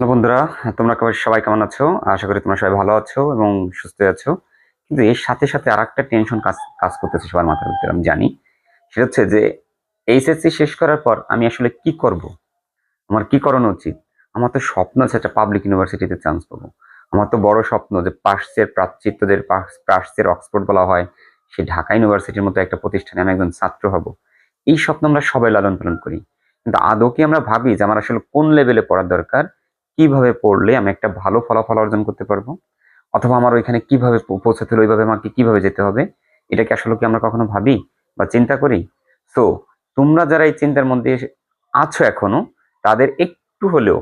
Hello বন্ধুরা, তোমরা সবাই কেমন আছো? আশা করি তোমরা সবাই ভালো আছো এবং সুস্থ আছো। কিন্তু এর সাথে সাথে আর একটা টেনশন কাজ কাজ করতেছে সবার মাথার ভিতরে, আমি জানি। সেটা হচ্ছে যে এইচএসসি শেষ করার পর আমি আসলে কি করব? আমার কি করানো উচিত? আমার তো স্বপ্ন আছে একটা পাবলিক ইউনিভার্সিটিতে চান্স পাবো। আমার তো বড় স্বপ্ন যে পার্সের প্রাচ্যিত্যদের পার্সের অক্সফোর্ড বলা হয়, সে ঢাকা ইউনিভার্সিটির মতো একটা প্রতিষ্ঠানে আমি একজন ছাত্র হব। এই স্বপ্ন আমরা সবাই লালন পালন করি। কিন্তু আদৌ কি আমরা ভাবি যে আমার আসলে কোন লেভেলে পড়ার দরকার? কীভাবে পড়লে আমি একটা ভালো ফলাফল অর্জন করতে পারব? অথবা আমার ওইখানে কীভাবে পৌঁছাতে হলে? ওইভাবে আমাকে কীভাবে যেতে হবে? এটা কি আসলে কি আমরা কখনো ভাবি বা চিন্তা করি? সো তোমরা যারা এই চিন্তার মধ্যে আছো এখনও, তাদের একটু হলেও,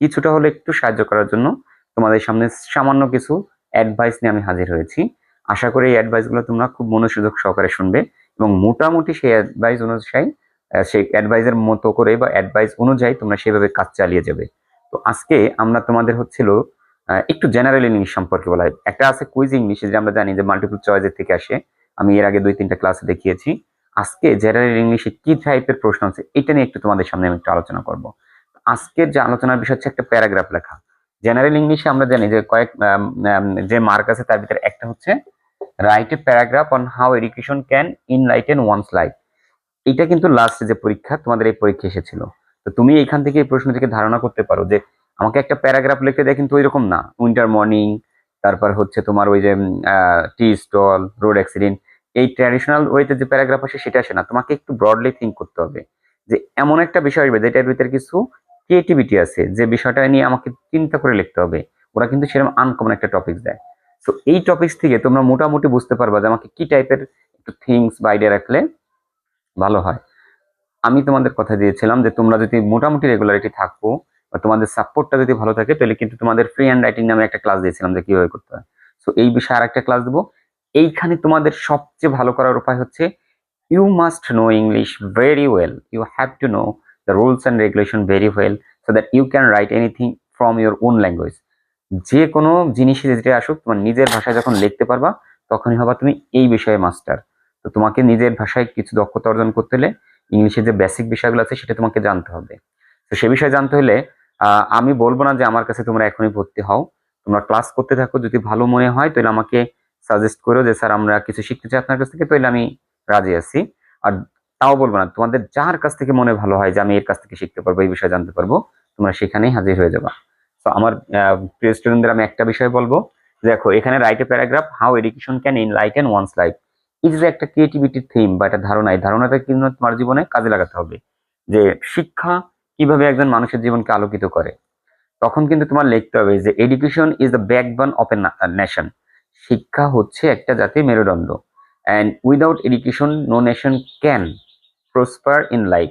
কিছুটা হলে একটু সাহায্য করার জন্য তোমাদের সামনে সামান্য কিছু অ্যাডভাইস নিয়ে আমি হাজির হয়েছি। আশা করি এই অ্যাডভাইসগুলো তোমরা খুব মনোসুযোগ সহকারে শুনবে এবং মোটামুটি সেই অ্যাডভাইস অনুযায়ী সেই অ্যাডভাইসের মতো করে বা অ্যাডভাইস অনুযায়ী তোমরা সেভাবে কাজ চালিয়ে যাবে। তো আজকে আমরা তোমাদের হচ্ছিল একটু জেনারেল ইংলিশ সম্পর্কে বলা হয়। একটা আছে কুইজ ইংলিশ যে আমরা জানি যে মাল্টিপল চয়েসের থেকে আসে। আমি এর আগে দুই তিনটা ক্লাসে দেখিয়েছি। আজকে জেনারেল ইংলিশে কি টাইপের প্রশ্ন আছে, এটা নিয়ে একটু তোমাদের সামনে আমি একটু আলোচনা করব। আজকের যে আলোচনার বিষয় হচ্ছে একটা প্যারাগ্রাফ লেখা। জেনারেল ইংলিশে আমরা জানি যে কয়েক যে মার্ক আছে তার ভিতরে একটা হচ্ছে write a paragraph on how education can enlighten one's life এটা কিন্তু লাস্ট যে পরীক্ষা, তোমাদের এই পরীক্ষা এসেছিল। তো তুমি এখান থেকে এই প্রশ্ন থেকে ধারণা করতে পারো যে আমাকে একটা প্যারাগ্রাফ লিখতে দেয় কিন্তু ওইরকম না। উইন্টার মর্নিং, তারপর হচ্ছে তোমার ওই যে টি স্টল, রোড অ্যাক্সিডেন্ট, এই ট্র্যাডিশনাল ওয়েতে যে প্যারাগ্রাফ আসে সেটা আসে না। তোমাকে একটু ব্রডলি থিঙ্ক করতে হবে যে এমন একটা বিষয় আসবে যেটার ভিতরে কিছু ক্রিয়েটিভিটি আছে, যে বিষয়টা নিয়ে আমাকে চিন্তা করে লিখতে হবে। ওরা কিন্তু সেরকম আনকমন একটা টপিক দেয়। তো এই টপিকস থেকে তোমরা মোটামুটি বুঝতে পারবা যে আমাকে কি টাইপের একটু থিংস বা আইডিয়া রাখলে ভালো হয়। আমি তোমাদের কথা দিয়েছিলাম যে তোমরা যদি মোটামুটি রেগুলারিটি থাকো বা তোমাদের সাপোর্টটা যদি ভালো থাকে, তাহলে কিন্তু তোমাদের ফ্রি হ্যান্ড রাইটিং নামে একটা ক্লাস দিয়েছিলাম যে কীভাবে করতে হয়। সো এই বিষয়ে আর একটা ক্লাস দেবো। এইখানে তোমাদের সবচেয়ে ভালো করার উপায় হচ্ছে you must know English very well you have to know the rules and regulation very well so that you can write anything from your own language যে কোনো জিনিসে যেটা আসুক, তোমার নিজের ভাষায় যখন লিখতে পারবা, তখনই হবা তুমি এই বিষয়ে মাস্টার তো তোমাকে নিজের ভাষায় কিছু দক্ষতা অর্জন করতে হলে ইংলিশের যে বেসিক বিষয়গুলো আছে সেটা তোমাকে জানতে হবে। তো সে বিষয়ে জানতে হলে আমি বলব না যে আমার কাছে তোমরা এখনই ভর্তি হও। তোমরা ক্লাস করতে থাকো, যদি ভালো মনে হয় তাহলে আমাকে সাজেস্ট করো যে, স্যার, আমরা কিছু শিখতে চাই আপনার কাছ থেকে, তাহলে আমি রাজি আছি। আর তাও বলব না, তোমাদের যার কাছ থেকে মনে ভালো হয় যে, আমি এর কাছ থেকে শিখতে পারব, এই বিষয়ে জানতে পারব, তোমরা সেখানেই হাজির হয়ে যাবা। তো আমার প্রিয় স্টুডেন্টদের আমি একটা বিষয় বলব। দেখো, এখানে write a paragraph how education can enlighten one's life যে একটা ক্রিয়েটিভিটির থিম বা একটা ধারণা। এই ধারণাটা কিন্তু তোমার জীবনে কাজে লাগাতে হবে। যে শিক্ষা কীভাবে একজন মানুষের জীবনকে আলোকিত করে। তখন কিন্তু তোমার লিখতে হবে যে education is the backbone of a nation শিক্ষা হচ্ছে একটা জাতির মেরুদণ্ড। And without education no nation can prosper in life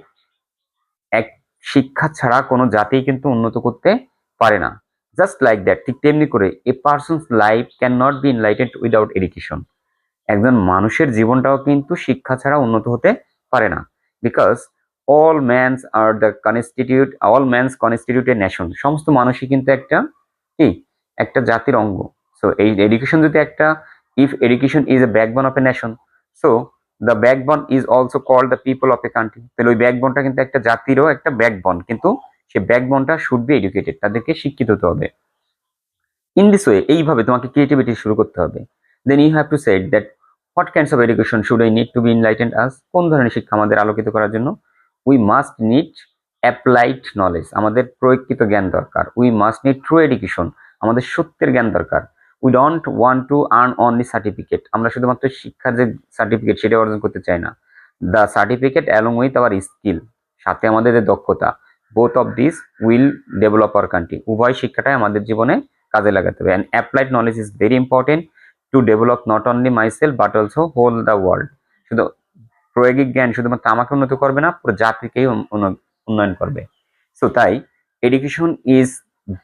এক শিক্ষা ছাড়া কোনো জাতি কিন্তু উন্নত করতে পারে না। জাস্ট লাইক দ্যাট ঠিক তেমনি করে a person's life can not be enlightened without education একজন মানুষের জীবনটাও কিন্তু শিক্ষা ছাড়া উন্নত হতে পারে না। Because all mans are the constitute all mans constitute a nation সমস্ত মানুষই কিন্তু একটা কি? একটা জাতির অঙ্গ। সো এই এডুকেশন যদি একটা if education is a backbone of a nation so the backbone is also called the people of a country তাহলে ওই ব্যাকবোনটা কিন্তু একটা জাতিরও একটা ব্যাকবোন কিন্তু সে ব্যাকবোনটা শুড বি এডুকেটেড তাদেরকে শিক্ষিত হতে হবে। ইন দিস ওয়ে এইভাবে তোমাকে ক্রিয়েটিভিটি শুরু করতে হবে। Then you have to set that what kinds of education should I need to be enlightened us কোন ধরনের শিক্ষা আমাদের আলোকিত করার জন্য? We must need applied knowledge আমাদের প্রয়োগকৃত জ্ঞান দরকার। We must need true education আমাদের সত্যের জ্ঞান দরকার। We don't want to earn only certificate আমরা শুধুমাত্র শিক্ষার যে সার্টিফিকেট সেটা অর্জন করতে চাই না। The certificate along with our skill সাথে আমাদের যে দক্ষতা both of this will develop our country উভয় শিক্ষাটাই আমাদের জীবনে কাজে লাগাতে হবে। And applied knowledge is very important to develop not only myself but also whole the world শুধু প্রয়োগিক জ্ঞান শুধুমাত্র আমাকে উন্নত করবে না, পুরো জাতিকেই উন্নয়ন করবে। সো তাই education is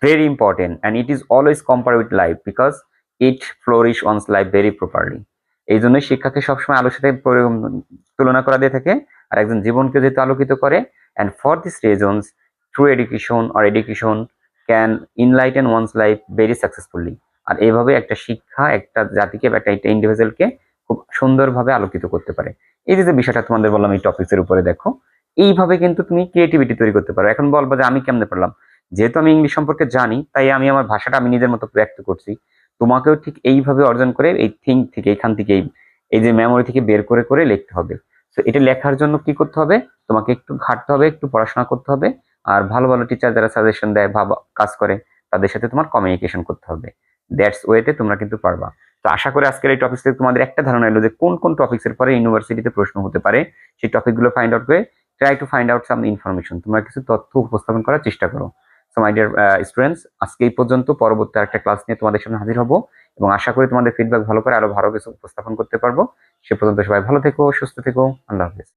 very important and it is always compare with life because it flourish one's life very properly এই জন্যই শিক্ষাকে সবসময় আলোর সাথে তুলনা করা দিয়ে থাকে আর একজন জীবনকে যেহেতু আলোকিত করে and for this reasons true education or education can enlighten one's life very successfully আর এইভাবে একটা শিক্ষা, একটা জাতিকে বা একটা একটা ইন্ডিভিজুয়ালকে খুব সুন্দরভাবে আলোকিত করতে পারে। এই যে বিষয়টা তোমাদের বললাম, এই টপিক্সের উপরে দেখো, এইভাবে কিন্তু তুমি ক্রিয়েটিভিটি তৈরি করতে পারো। এখন বলব যে, আমি কেমনে পারলাম? যেহেতু আমি ইংলিশ সম্পর্কে জানি, তাই আমি আমার ভাষাটা আমি নিজের মতো ব্যক্ত করছি। তোমাকেও ঠিক এইভাবে অর্জন করে এই থিঙ্ক থেকে, এখান থেকে, এই যে মেমোরি থেকে বের করে করে লিখতে হবে। তো এটা লেখার জন্য কি করতে হবে? তোমাকে একটু ঘাটতে হবে, একটু পড়াশোনা করতে হবে। আর ভালো ভালো টিচার যারা সাজেশন দেয়, ভাবা, কাজ করে, তাদের সাথে তোমার কমিউনিকেশন করতে হবে। দ্যাটস ওয়েতে তোমরা কিন্তু পারবা। তো আশা করি আজকের এই টপিক থেকে তোমাদের একটা ধারণা এলো যে কোন কোন টপিক্স এর পরে ইউনিভার্সিটিতে প্রশ্ন হতে পারে। সেই টপিকগুলো ফাইন্ড আউট করে try to find out some information তোমরা কিছু তথ্য উপস্থাপন করার চেষ্টা করো। সো মাই ডিয়ার স্টুডেন্টস আজকে এই পর্যন্ত পরবর্তী একটা ক্লাস নিয়ে তোমাদের সামনে হাজির হব এবং আশা করি তোমাদের ফিডব্যাক ভালো করে আরও ভালো কিছু উপস্থাপন করতে পারব। সে পর্যন্ত সবাই ভালো থেকো, সুস্থ থেকো, আল্লাহ হাফিজ।